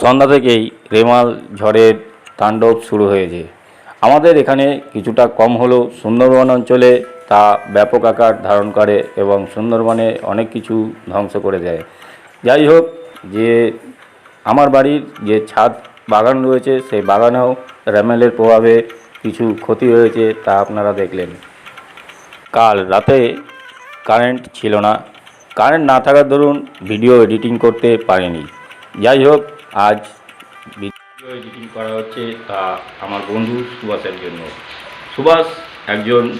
সন্ধ্যা থেকেই রেমাল, ঝড়ের তাণ্ডব শুরু হয়েছে। আমাদের এখানে কিছুটা কম হলেও সুন্দরবন অঞ্চলে তা ব্যাপক আকার ধারণ করে এবং সুন্দরবনে অনেক কিছু ধ্বংস করে দেয়। যাই হোক, যে আমার বাড়ির যে ছাদ বাগান রয়েছে, সেই বাগানেও র্যামেলের প্রভাবে কিছু ক্ষতি হয়েছে তা আপনারা দেখলেন। কাল রাতে কারেন্ট ছিল না। কারেন্ট না থাকার দরুন ভিডিও এডিটিং করতে পারিনি। যাই হোক আজ ভিডিও এডিটিং করা হচ্ছে তা আমার বন্ধু সুভাষের জন্য। সুভাষ একজন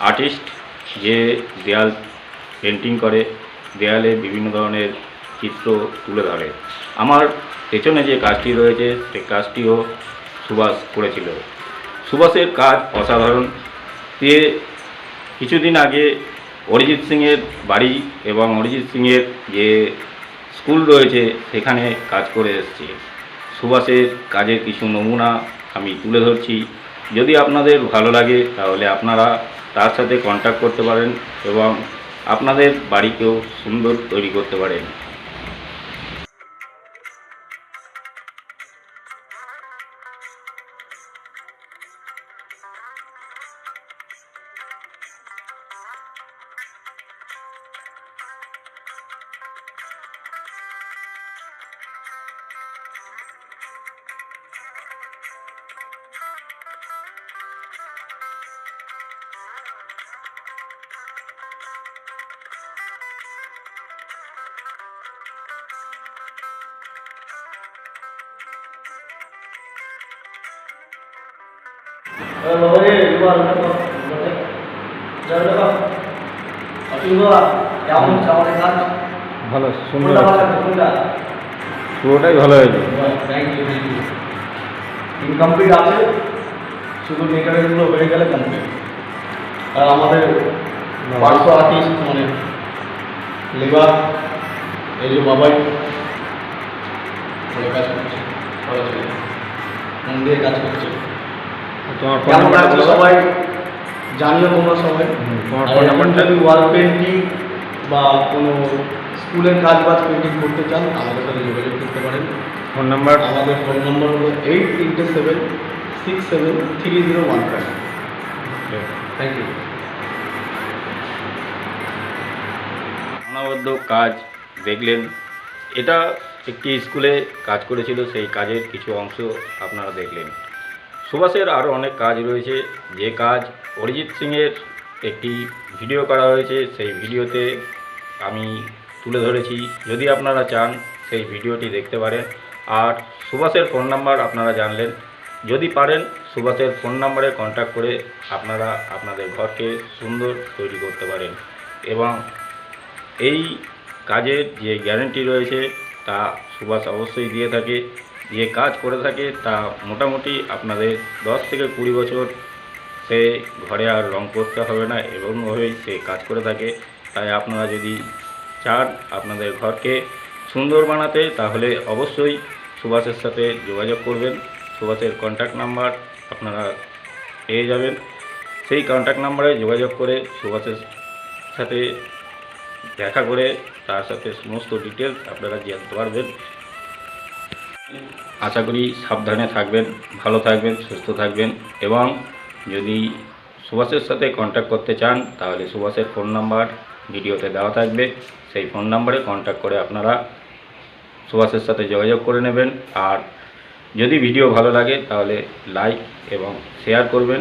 আর্টিস্ট যে দেয়াল পেন্টিং করে, দেয়ালে বিভিন্ন ধরনের চিত্র তুলে ধরে। আমার পেছনে যে কাজটি রয়েছে, সেই কাজটিও সুভাষ করেছিল। সুভাষের কাজ অসাধারণ। সে কিছুদিন আগে অরিজিৎ সিংয়ের বাড়ি এবং অরিজিৎ সিংয়ের যে স্কুল রয়েছে, সেখানে কাজ করে এসছে। সুভাষের কাজের কিছু নমুনা আমি তুলে ধরছি। যদি আপনাদের ভালো লাগে, তাহলে আপনারা তার সাথে কন্ট্যাক্ট করতে পারেন এবং আপনাদের বাড়িকেও সুন্দর তৈরি করতে পারেন। কেমন আমাদের কাজ ভালো কোনটা ভালো কোনটা পুরোটাই ভালো হয়েছে ইউ থ্যাংক ইনকমপ্লিট আছে। শুধু মেকানিকগুলো হয়ে গেলে কমপ্লিট আর আমাদের পাঁচশো আর্টিস্ট মানে লেবার এই যে বাবাই কাজ করছে। মন দিয়ে কাজ করছে। তোমার কেমন লাগছে সবাই জানিও তোমরা সবাই। তোমার ফোন নাম্বারটা যদি ওয়াল পেন্টিং বা কোনো স্কুলের কাজ বাজ পেন্টিং করতে চান আমাদের সাথে যোগাযোগ করতে পারেন। ফোন নাম্বার আমাদের ফোন নম্বর হলো এইট তিনটে seven six seven three zero one five thank you অনবদ্য কাজ দেখলেন এটা একটি স্কুলে কাজ করেছিল সেই কাজের কিছু অংশ আপনারা দেখলেন। সুভাষের আরও অনেক কাজ রয়েছে। যে কাজ অরিজিৎ সিংয়ের একটি ভিডিও করা হয়েছে, সেই ভিডিওতে আমি তুলে ধরেছি। যদি আপনারা চান সেই ভিডিওটি দেখতে পারেন। আর সুভাষের ফোন নাম্বার আপনারা জানলেন। যদি পারেন সুভাষের ফোন নাম্বারে কন্ট্যাক্ট করে আপনারা আপনাদের ঘরকে সুন্দর তৈরি করতে পারেন। এবং এই কাজের যে গ্যারেন্টি রয়েছে, তা সুভাষ অবশ্যই দিয়ে থাকে। যে কাজ করে থাকে তা মোটামুটি আপনাদের দশ থেকে কুড়ি বছর সে ঘরে আর রং করতে হবে না এরকমভাবেই সে কাজ করে থাকে। তাই আপনারা যদি চান আপনাদের ঘরকে সুন্দর বানাতে, তাহলে অবশ্যই সুভাষের সাথে যোগাযোগ করবেন। সুভাষের কন্ট্যাক্ট নাম্বার আপনারা পেয়ে যাবেন। সেই কন্ট্যাক্ট নাম্বারে যোগাযোগ করে সুভাষের সাথে দেখা করে তার সাথে সমস্ত ডিটেলস আপনারা জানতে পারবেন। আশা করি সাবধানে থাকবেন, ভালো থাকবেন, সুস্থ থাকবেন এবং যদি সুভাষের সাথে কন্ট্যাক্ট করতে চান, তাহলে সুভাষের ফোন নাম্বার ভিডিওতে দেওয়া থাকবে। সেই ফোন নাম্বারে কন্ট্যাক্ট করে আপনারা সুভাষের সাথে যোগাযোগ করে নেবেন। আর যদি ভিডিও ভালো লাগে, তাহলে লাইক এবং শেয়ার করবেন।